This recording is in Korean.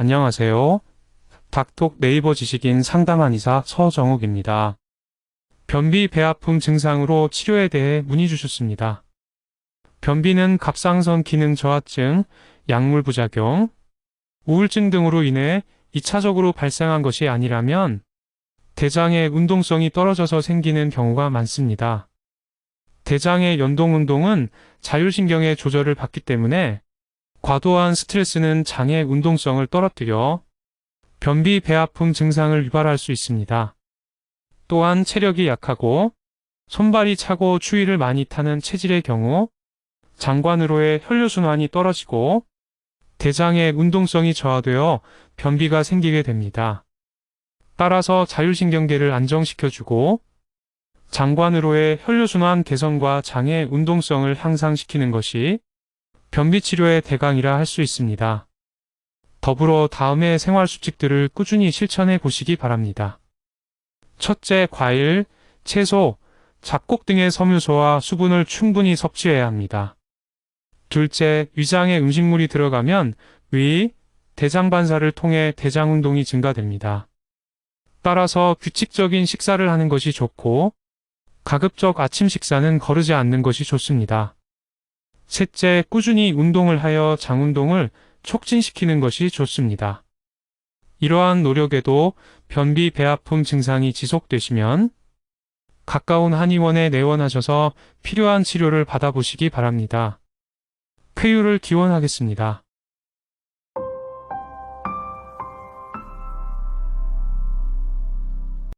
안녕하세요. 닥톡 네이버 지식인 상담한 의사 서정욱입니다. 변비 배아픔 증상으로 치료에 대해 문의 주셨습니다. 변비는 갑상선 기능 저하증, 약물 부작용, 우울증 등으로 인해 2차적으로 발생한 것이 아니라면 대장의 운동성이 떨어져서 생기는 경우가 많습니다. 대장의 연동 운동은 자율신경의 조절을 받기 때문에 과도한 스트레스는 장의 운동성을 떨어뜨려 변비 배아픔 증상을 유발할 수 있습니다. 또한 체력이 약하고 손발이 차고 추위를 많이 타는 체질의 경우 장관으로의 혈류순환이 떨어지고 대장의 운동성이 저하되어 변비가 생기게 됩니다. 따라서 자율신경계를 안정시켜주고 장관으로의 혈류순환 개선과 장의 운동성을 향상시키는 것이 변비 치료의 대강이라 할 수 있습니다. 더불어 다음의 생활 수칙들을 꾸준히 실천해 보시기 바랍니다. 첫째, 과일, 채소, 잡곡 등의 섬유소와 수분을 충분히 섭취해야 합니다. 둘째, 위장에 음식물이 들어가면 위, 대장 반사를 통해 대장 운동이 증가됩니다. 따라서 규칙적인 식사를 하는 것이 좋고 가급적 아침 식사는 거르지 않는 것이 좋습니다. 셋째, 꾸준히 운동을 하여 장 운동을 촉진시키는 것이 좋습니다. 이러한 노력에도 변비 배아픔 증상이 지속되시면 가까운 한의원에 내원하셔서 필요한 치료를 받아보시기 바랍니다. 쾌유를 기원하겠습니다.